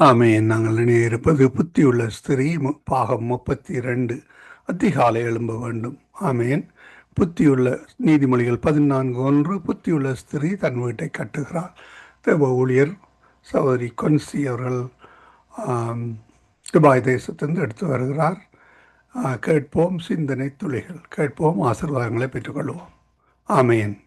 ஆமையின் நாங்கள் இணையிருப்பது புத்தியுள்ள ஸ்திரீ மு- பாகம் முப்பத்தி ரெண்டு அதிகாலை எழும்ப வேண்டும். ஆமையன் புத்தியுள்ள நீதிமொழிகள் பதினான்கு ஒன்று புத்தியுள்ள ஸ்திரீ தன் வீட்டை கட்டுகிறார் தேவ ஊழியர் சகோதரி கொன்சி அவர்கள் துபாய் தேசத்திலிருந்து எடுத்து வருகிறார். கேட்போம் சிந்தனை துளிகள். கேட்போம் ஆசீர்வாதங்களை பெற்றுக்கொள்வோம். ஆமையன்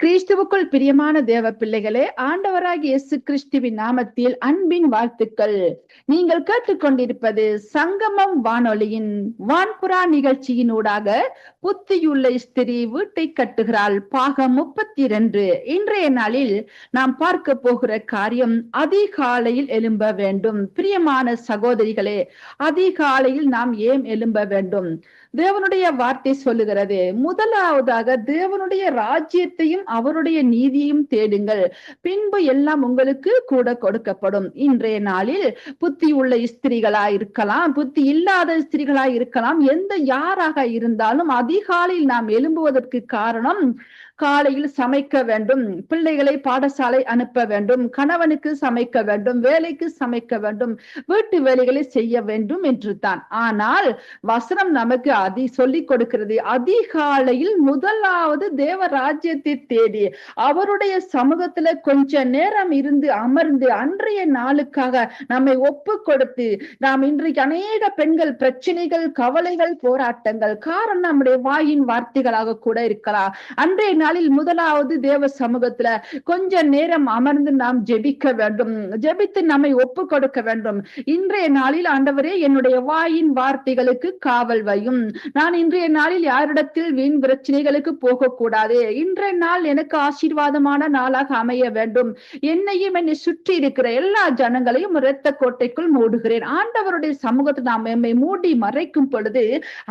கிறிஸ்துவுக்குள் பிரியமான தேவ பிள்ளைகளே ஆண்டவராகி இயேசு கிறிஸ்துவின் நாமத்தில் அன்பின் வாழ்த்துக்கள். நீங்கள் கேட்டுக்கொண்டிருப்பது சங்கமம் வானொலியின் வான்புறா நிகழ்ச்சியின் ஊடாக புத்தியுள்ள ஸ்திரீ வீட்டை கட்டுகிறாள் பாகம் முப்பத்தி இரண்டு இன்றைய நாளில் நாம் பார்க்க போகிற காரியம் அதிகாலையில் எழும்ப வேண்டும். பிரியமான சகோதரிகளே அதிகாலையில் நாம் ஏன் எழும்ப வேண்டும்? தேவனுடைய வார்த்தை சொல்லுகிறது. முதலாவதாக தேவனுடைய ராஜ்யத்தையும் அவருடைய நீதியையும் தேடுங்கள். பின்பு எல்லாம் உங்களுக்கு கூட கொடுக்கப்படும். இன்றைய நாளில் புத்தி உள்ள ஸ்திரீகளா இருக்கலாம் புத்தி இல்லாத ஸ்திரீகளா இருக்கலாம். எந்த யாராக இருந்தாலும் அதிகாலையில் நாம் எழும்புவதற்கு காரணம் காலையில் சமைக்க வேண்டும் பிள்ளைகளை பாடசாலை அனுப்ப வேண்டும் கணவனுக்கு சமைக்க வேண்டும் வேலைக்கு சமைக்க வேண்டும் வீட்டு வேலைகளை செய்ய வேண்டும் என்று தான். ஆனால் வசனம் நமக்கு அதி சொல்லிக் கொடுக்கிறது. அதிகாலையில் முதலாவது தேவ ராஜ்யத்தை தேடி அவருடைய சமூகத்துல கொஞ்ச நேரம் இருந்து அமர்ந்து அன்றைய நாளுக்காக நம்மை ஒப்பு கொடுத்து நாம் இன்றைக்கு அநேக பெண்கள் பிரச்சனைகள் கவலைகள் போராட்டங்கள் காரணம் நம்முடைய வாயின் வார்த்தைகளாக கூட இருக்கலாம். அன்றைய நாளில் முதலாவது தேவ சமூகத்துல கொஞ்ச நேரம் அமர்ந்து நாம் ஜெபிக்க வேண்டும். ஜெபித்து நம்மை ஒப்பு கொடுக்க வேண்டும். இன்றைய நாளில் ஆண்டவரே என்னுடைய வாயின் வார்த்தைகளுக்கு காவல் வையும். நான் இன்றைய நாளில் யாரிடத்தில் வீண் பிரச்சனைகளுக்கு போகக்கூடாது. இன்றைய நாள் எனக்கு ஆசீர்வாதமான நாளாக அமைய வேண்டும். என்னையும் என்னை சுற்றி இருக்கிற எல்லா ஜனங்களையும் இரத்த கோட்டைக்குள் மூடுகிறேன். ஆண்டவருடைய சமூகத்தை நாம் எம்மை மூடி மறைக்கும் பொழுது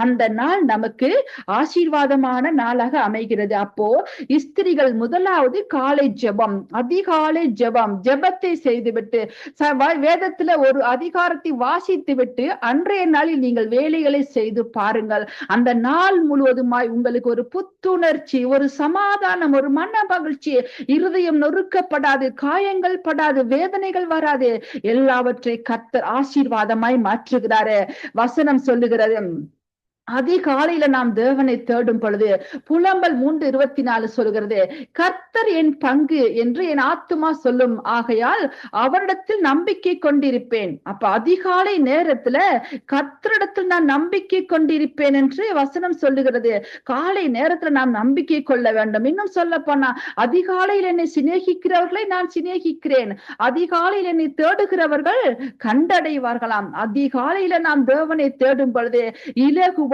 அந்த நாள் நமக்கு ஆசீர்வாதமான நாளாக அமைகிறது. அப்போ ஸ்திரிகள் முதலாவது காலை ஜெபம் அதிகாலை ஜெபம். ஜெபத்தை செய்துவிட்டு வேதத்துல ஒரு அதிகாரத்தை வாசித்து விட்டு அன்றைய நாளில் நீங்கள் வேலைகளை செய்து பாருங்கள். அந்த நாள் முழுவதுமாய் உங்களுக்கு ஒரு புத்துணர்ச்சி ஒரு சமாதானம் ஒரு மன மகிழ்ச்சி இருதயம் நொறுக்கப்படாது காயங்கள் படாது வேதனைகள் வராது. எல்லாவற்றை கத்தர் ஆசீர்வாதமாய் மாற்றுகிறாரு. வசனம் சொல்லுகிறது. அதிகாலையில நாம் தேவனை தேடும் பொழுது புலம்பல் மூன்று இருபத்தி நாலு சொல்கிறது கர்த்தர் என் பங்கு என்று என் ஆத்துமா சொல்லும். ஆகையால் அவரிடத்தில் நம்பிக்கை கொண்டிருப்பேன். அப்ப அதிகாலை நேரத்துல கர்த்தரிடத்தில் நான் நம்பிக்கை கொண்டிருப்பேன் என்று வசனம் சொல்லுகிறது. காலை நேரத்துல நாம் நம்பிக்கை கொள்ள வேண்டும். இன்னும் சொல்ல போனா அதிகாலையில் என்னை சிநேகிக்கிறவர்களை நான் சிநேகிக்கிறேன். அதிகாலையில் என்னை தேடுகிறவர்கள் கண்டடைவார்களாம். அதிகாலையில நாம் தேவனை தேடும் பொழுது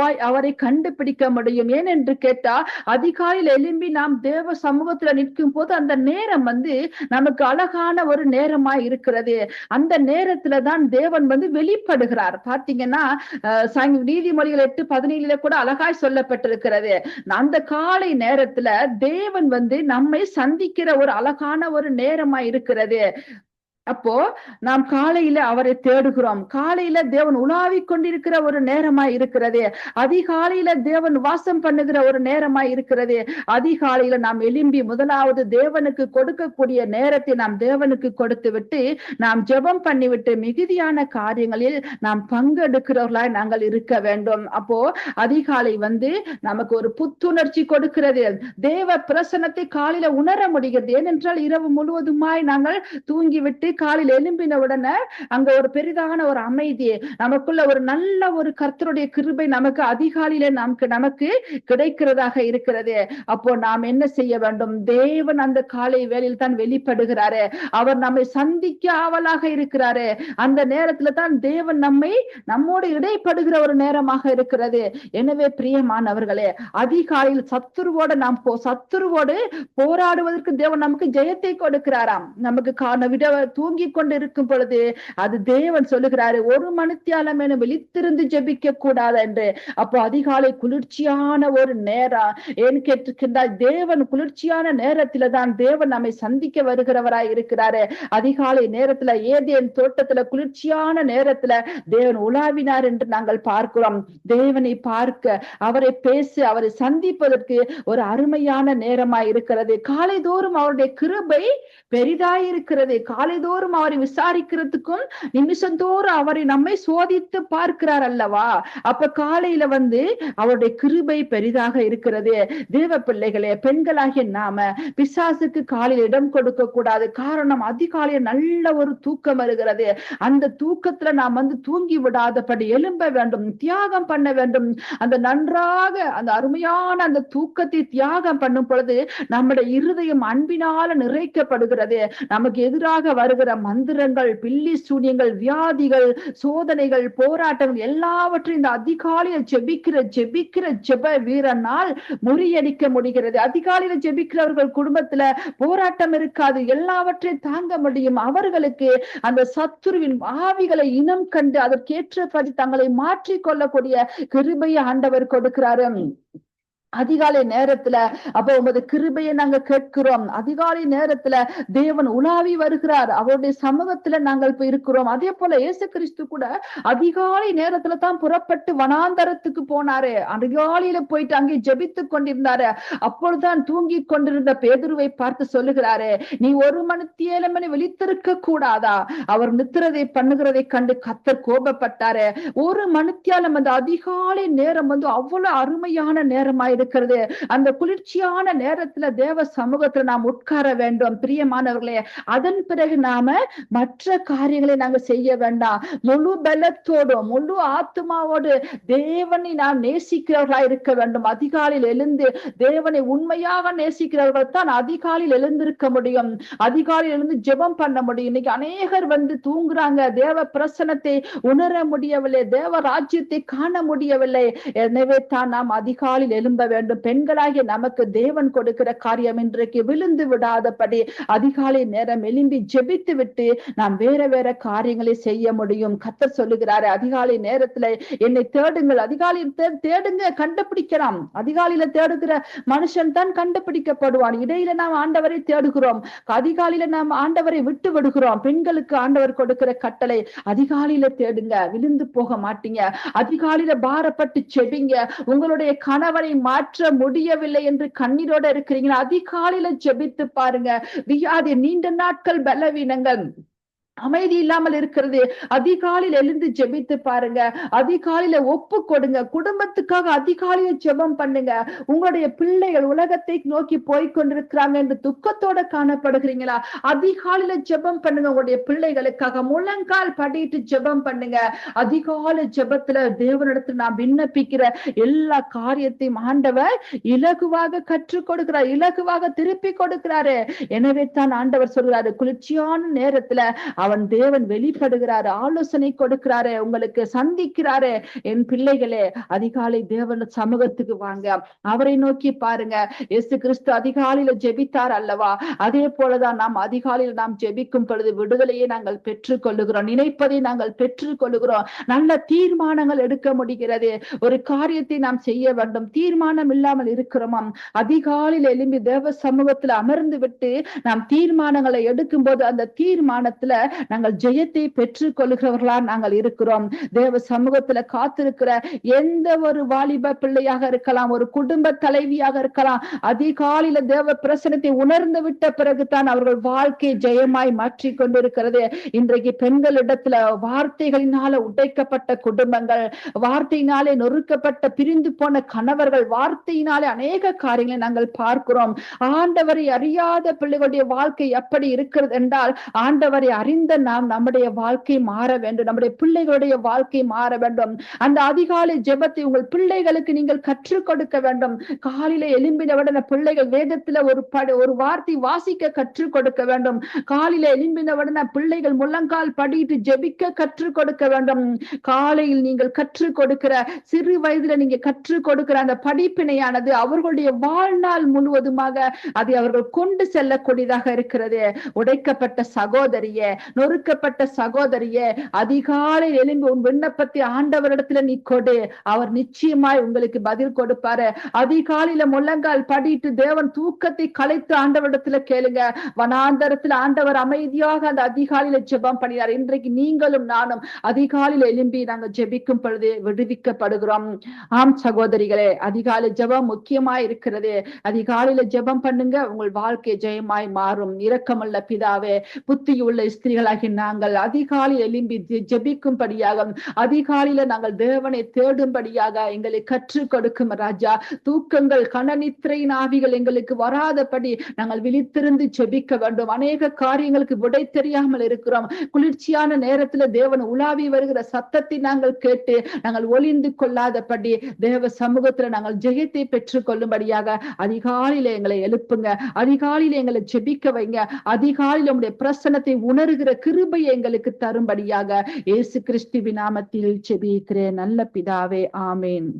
செவ்வாய் அவரை கண்டுபிடிக்க முடியும். ஏனென்று கேட்டா அதிகாலையில் எழும்பி நாம் தேவ சமூகத்துல நிற்கும் போது அந்த நேரம் வந்து நமக்கு அழகான ஒரு நேரமாய் இருக்கிறது. அந்த நேரத்துல தான் தேவன் வந்து வெளிப்படுகிறார். பாத்தீங்கன்னா அஹ், நீதிமொழிகள் எட்டு பதினேழுல கூட அழகாய் சொல்லப்பட்டிருக்கிறது. அந்த காலை நேரத்துல தேவன் வந்து நம்மை சந்திக்கிற ஒரு அழகான ஒரு நேரமாய் இருக்கிறது. அப்போ நாம் காலையில அவரை தேடுகிறோம். காலையில தேவன் உலாவிக் கொண்டிருக்கிற ஒரு நேரமாய் இருக்கிறது. அதிகாலையில தேவன் வாசம் பண்ணுகிற ஒரு நேரமாய் இருக்கிறது. அதிகாலையில நாம் எலும்பி முதலாவது தேவனுக்கு கொடுக்கக்கூடிய நேரத்தை நாம் தேவனுக்கு கொடுத்து விட்டு நாம் ஜெபம் பண்ணிவிட்டு மிகுதியான காரியங்களில் நாம் பங்கெடுக்கிறவர்களாய் நாங்கள் இருக்க வேண்டும். அப்போ அதிகாலை வந்து நமக்கு ஒரு புத்துணர்ச்சி கொடுக்கிறது. தேவ பிரசனத்தை காலையில உணர முடிகிறது. ஏனென்றால் இரவு முழுவதுமாய் நாங்கள் தூங்கிவிட்டு காலையில் எழும்பின உடனே அங்க ஒரு பெரிதான ஒரு அமைதி நமக்குள்ள ஒரு நல்ல ஒரு கர்த்தருடைய கிருபை நமக்கு அதிகாலையில நமக்கு நமக்கு கிடைக்கிறதாக இருக்கிறது. அப்போ நாம் என்ன செய்ய வேண்டும்? தேவன் அந்த காலை வேலையில் தான் வெளிப்படுகிறாரு. அவர் நம்மை சந்திக்க ஆவலாக இருக்கிறாரு. அந்த நேரத்துல தான் தேவன் நம்மை நம்மோடு இடைப்படுகிற ஒரு நேரமாக இருக்கிறது. எனவே பிரியமானவர்களே அதிகாலையில் சத்துருவோட நாம் போ சத்துருவோடு போராடுவதற்கு தேவன் நமக்கு ஜெயத்தை கொடுக்கிறாராம். நமக்கு காண விட தூங்கிக் கொண்டிருக்கும் பொழுது அது தேவன் சொல்லுகிறாரு ஒரு மனுத்தியாலம் என விழித்திருந்து ஜெபிக்க கூடாது என்று. அப்போ அதிகாலை குளிர்ச்சியான ஒரு நேரம் ஏன் கேட்டிருக்கின்றால் தேவன் குளிர்ச்சியான நேரத்துல தான் தேவன் நம்மை சந்திக்க வருகிறவராய் இருக்கிறாரு. அதிகாலை நேரத்துல ஏதேன் தோட்டத்துல குளிர்ச்சியான நேரத்துல தேவன் உலாவினார் என்று நாங்கள் பார்க்கிறோம். தேவனை பார்க்க அவரை பேச அவரை சந்திப்பதற்கு ஒரு அருமையான நேரமாய் இருக்கிறது. காலை தோறும் அவருடைய கிருபை பெரிதாய் இருக்கிறது. தோறும் நிமிஷந்தோறும் அவரை விசாரிக்கிறதுக்கும் நிமிஷந்தோறும் அவரை நம்மை சோதித்து பார்க்கிறார் அல்லவா? அப்ப காலையில வந்து அவருடைய கிருபை பெரிதாக இருக்கிறது. தேவ பிள்ளைகளே பெண்களாகிய நாம பிசாசுக்கு காலையில் இடம் கொடுக்க கூடாது. காரணம் அதிகாலைய நல்ல ஒரு தூக்கம் வருகிறது. அந்த தூக்கத்துல நாம் வந்து தூங்கி விடாதபடி எழும்ப வேண்டும் தியாகம் பண்ண வேண்டும். அந்த நன்றாக அந்த அருமையான அந்த தூக்கத்தை தியாகம் பண்ணும் பொழுது நம்முடைய இருதயம் அன்பினால நிறைக்கப்படுகிறது. நமக்கு எதிராக வருகிற மந்திரங்கள் பில்லி சூன்யங்கள் வியாதிகள் சோதனைகள் போராட்டங்கள் எல்லாவற்றையும் இந்த அதிகாலையில ஜெபிக்கிற ஜெபிக்கிற ஜெப வீரனால் முறியடிக்க முடிகிறது. அதிகாலையில ஜெபிக்கிறவர்கள் குடும்பத்துல போராட்டம் இருக்காது. எல்லாவற்றையும் தாங்க முடியும். அவர்களுக்கு அந்த சத்துருவின் ஆவிகளை இனம் கண்டு அதற்கேற்றபடி தங்களை மாற்றிக் கொள்ளக்கூடிய கிருபையை ஆண்டவர் கொடுக்கிறாரு. அதிகாலை நேரத்துல அப்போ உமது கிருபையை நாங்க கேட்கிறோம். அதிகாலை நேரத்துல தேவன் உலாவி வருகிறார். அவருடைய சமூகத்துல நாங்கள் இப்ப இருக்கிறோம். அதே போல இயேசு கிறிஸ்து கூட அதிகாலை நேரத்துல தான் புறப்பட்டு வனாந்தரத்துக்கு போனாரு. அதிகாலையில போயிட்டு அங்கே ஜெபித்து கொண்டிருந்தாரு. அப்பொழுதுதான் தூங்கி கொண்டிருந்த பேதுருவை பார்த்து சொல்லுகிறாரு நீ ஒரு மணி ஏழு மணி விழித்திருக்க கூடாதா? அவர் நித்திரதை பண்ணுகிறதை கண்டு கத்தர் கோபப்பட்டாரு. ஒரு மணித்தியாலம் அந்த அதிகாலை நேரம் வந்து அவ்வளவு அருமையான நேரமாயிரு இருக்கிறது அந்த குளிர்ச்சியான நேரத்துல தேவ சமூகத்துல நாம் உட்கார வேண்டும். பிரியமானவர்களே அதன் பிறகு நாம மற்ற காரியங்களை நாங்க செய்ய வேண்டாம். முழு பலத்தோடும் முழு ஆத்மாவோடு தேவனை நாம் நேசிக்கிறவர்களா இருக்க வேண்டும். அதிகாலையில் எழுந்து தேவனை உண்மையாக நேசிக்கிறவர்கள் தான் அதிகாலையில் எழுந்திருக்க முடியும். அதிகாலையில் எழுந்து ஜெபம் பண்ண முடியும். இன்னைக்கு அநேகர் வந்து தூங்குறாங்க. தேவ பிரசனத்தை உணர முடியவில்லை. தேவ ராஜ்யத்தை காண முடியவில்லை. எனவே தான் நாம் அதிகாலையில் எழும்ப வேண்டும். பெண்களாகிய நமக்கு தேவன் கொடுக்கிற காரியம் இன்றைக்கு விழுந்து விடாதபடி அதிகாலை நேரம் எழும்பி ஜெபித்து விட்டு நாம் வேற வேற காரியங்களை செய்ய முடியும். கத்தர் சொல்லுகிறாரு அதிகாலை நேரத்துல என்னை தேடுங்கள். அதிகாலையில் தேடுங்க கண்டுபிடிக்கலாம். அதிகாலையில தேடுகிற மனுஷன் தான் கண்டுபிடிக்கப்படுவான். இடையில நாம் ஆண்டவரை தேடுகிறோம். அதிகாலையில நாம் ஆண்டவரை விட்டு விடுகிறோம். பெண்களுக்கு ஆண்டவர் கொடுக்கிற கட்டளை அதிகாலையில தேடுங்க. விழுந்து போக மாட்டீங்க. அதிகாலையில பாரப்பட்டு செபிங்க உங்களுடைய கணவனை மாற்றி முடியவில்லை என்று கண்ணீரோட இருக்கிறீங்க அதிகாலையில ஜெபித்து பாருங்க. வியாதி நீண்ட நாட்கள் பலவீனங்கள். அமைதி இல்லாமல் இருக்கிறது. அதிகாலையில் எழுந்து ஜெபித்து பாருங்க. அதிகாலையில ஒப்பு கொடுங்க. குடும்பத்துக்காக அதிகாலையில ஜெபம் பண்ணுங்க. உங்களுடைய பிள்ளைகள் உலகத்தை நோக்கி போய் கொண்டிருக்கிறாங்க என்று துக்கத்தோட காணப்படுகிறீங்களா? அதிகாலையில ஜெபம் பண்ணுங்க. உங்களுடைய பிள்ளைகளுக்காக முழங்கால் படிட்டு ஜெபம் பண்ணுங்க. அதிகாலை ஜெபத்துல தேவனிடத்தில் நான் விண்ணப்பிக்கிற எல்லா காரியத்தையும் ஆண்டவர் இலகுவாக கற்றுக் கொடுக்கிறார். இலகுவாக திருப்பி கொடுக்கிறாரு. எனவே தான் ஆண்டவர் சொல்கிறாரு குளிர்ச்சியான நேரத்துல அவன் தேவன் வெளிப்படுகிறாரு ஆலோசனை கொடுக்கிறாரு உங்களுக்கு சந்திக்கிறாரு. என் பிள்ளைகளே அதிகாலை தேவன் சமூகத்துக்கு வாங்க. அவரை நோக்கி பாருங்க. எசு கிறிஸ்து அதிகாலையில ஜெபித்தார் அல்லவா? அதே போலதான் நாம் அதிகாலையில் நாம் ஜெபிக்கும் பொழுது விடுதலையை நாங்கள் பெற்றுக் கொள்ளுகிறோம் நினைப்பதை நாங்கள் பெற்றுக் கொள்ளுகிறோம் நல்ல தீர்மானங்கள் எடுக்க முடிகிறது. ஒரு காரியத்தை நாம் செய்ய வேண்டும். தீர்மானம் இல்லாமல் இருக்கிறோமாம் அதிகாலையில் எழும்பி தேவ சமூகத்துல அமர்ந்து விட்டு நாம் தீர்மானங்களை எடுக்கும் போது அந்த தீர்மானத்துல நாங்கள் ஜெயத்தை பெற்றுக் கொள்கிறவர்களா நாங்கள் இருக்கிறோம். தேவ சமூகத்துல காத்திருக்கிற எந்த ஒரு வாலிப பிள்ளையாக இருக்கலாம் ஒரு குடும்ப தலைவியாக இருக்கலாம் அதிகாலையில தேவ பிரசனத்தை உணர்ந்து விட்ட பிறகுதான் அவர்கள் வாழ்க்கை ஜெயமாய் மாற்றி கொண்டிருக்கிறது இன்றைக்கு பெண்களிடத்துல வார்த்தைகளினால உடைக்கப்பட்ட குடும்பங்கள் வார்த்தையினாலே நொறுக்கப்பட்ட பிரிந்து போன கணவர்கள் வார்த்தையினாலே அநேக காரியங்களை நாங்கள் பார்க்கிறோம். ஆண்டவரை அறியாத பிள்ளைகளுடைய வாழ்க்கை எப்படி இருக்கிறது என்றால் ஆண்டவரை அறிந்த நாம் நம்முடைய வாழ்க்கை மாற வேண்டும். நம்முடைய பிள்ளைகளுடைய வாழ்க்கை மாற வேண்டும். அந்த அதிகாலை ஜெபத்தை உங்கள் பிள்ளைகளுக்கு நீங்கள் கற்றுக் கொடுக்க வேண்டும். காலையில எழும்பினவுடனே பிள்ளைகள் வேதத்துல ஒரு பட ஒரு வார்த்தை வாசிக்க கற்றுக் கொடுக்க வேண்டும். காலையில எழும்பினவுடனே பிள்ளைகள் முழங்கால் படிட்டு ஜெபிக்க கற்றுக் கொடுக்க வேண்டும். காலையில் நீங்கள் கற்றுக் கொடுக்கிற சிறு வயதுல நீங்க கற்றுக் கொடுக்கிற அந்த படிப்பினையானது அவர்களுடைய வாழ்நாள் முழுவதுமாக அதை அவர்கள் கொண்டு செல்லக்கூடியதாக இருக்கிறது. உடைக்கப்பட்ட சகோதரியே நொறுக்கப்பட்ட சகோதரியே அதிகாலை எழும்பி உன் விண்ணப்பத்தை ஆண்டவரிடத்துல நீ கொடு. அவர் நிச்சயமாய் உங்களுக்கு பதில் கொடுப்பாரு. அதிகாலையில முழங்கால் படிட்டு தேவன் தூக்கத்தை கலைத்து ஆண்டவரிடத்துல கேளுங்க. வனாந்தரத்துல ஆண்டவர் அமைதியாக அந்த அதிகாலையில ஜெபம் பண்ணினார். இன்றைக்கு நீங்களும் நானும் அதிகாலையில எழும்பி நாங்க ஜெபிக்கும் பொழுது விடுவிக்கப்படுகிறோம். ஆம் சகோதரிகளே அதிகாலை ஜெபம் முக்கியமா இருக்கிறது. அதிகாலையில ஜெபம் பண்ணுங்க உங்கள் வாழ்க்கை ஜெயமாய் மாறும். இரக்கமுள்ள பிதாவே புத்தியுள்ள ஸ்திரீகள் பிள்ளைகளாகி நாங்கள் அதிகாலை எலும்பி ஜெபிக்கும்படியாக அதிகாலையில நாங்கள் தேவனை தேடும்படியாக எங்களை கற்றுக் கொடுக்கும் ராஜா. தூக்கங்கள் கனநித்திரையின் ஆவிகள் எங்களுக்கு வராதபடி நாங்கள் விழித்திருந்து ஜெபிக்க வேண்டும். அநேக காரியங்களுக்கு விடை தெரியாமல் இருக்கிறோம். குளிர்ச்சியான நேரத்துல தேவன் உலாவி வருகிற சத்தத்தை நாங்கள் கேட்டு நாங்கள் ஒளிந்து கொள்ளாதபடி தேவ சமூகத்துல நாங்கள் ஜெயத்தை பெற்றுக் கொள்ளும்படியாக அதிகாலையில எங்களை எழுப்புங்க. அதிகாலையில எங்களை ஜெபிக்க வைங்க. அதிகாலையில உங்களுடைய பிரசனத்தை உணர்கிற கிருபையை எங்களுக்கு தரும்படியாக இயேசு கிறிஸ்து விநாமத்தில் செபிக்கிறேன். நல்ல பிதாவே ஆமேன்.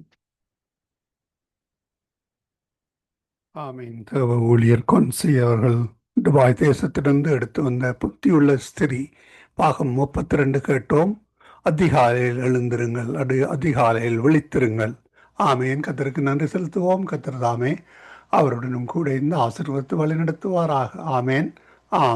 ஆமீன். தேவ ஊழியர் கொன்சி அவர்கள் துபாய் தேசத்திலிருந்து எடுத்து வந்த புத்தியுள்ள ஸ்திரி பாகம் முப்பத்தி ரெண்டு கேட்டோம். அதிகாலையில் எழுந்திருங்கள் அது அதிகாலையில் விழித்திருங்கள். ஆமேன். கத்தருக்கு நன்றி செலுத்துவோம். கத்தர் தாமே அவருடனும் கூட இந்த ஆசீர்வத்து வழி நடத்துவாராக ஆமேன். ஆம்.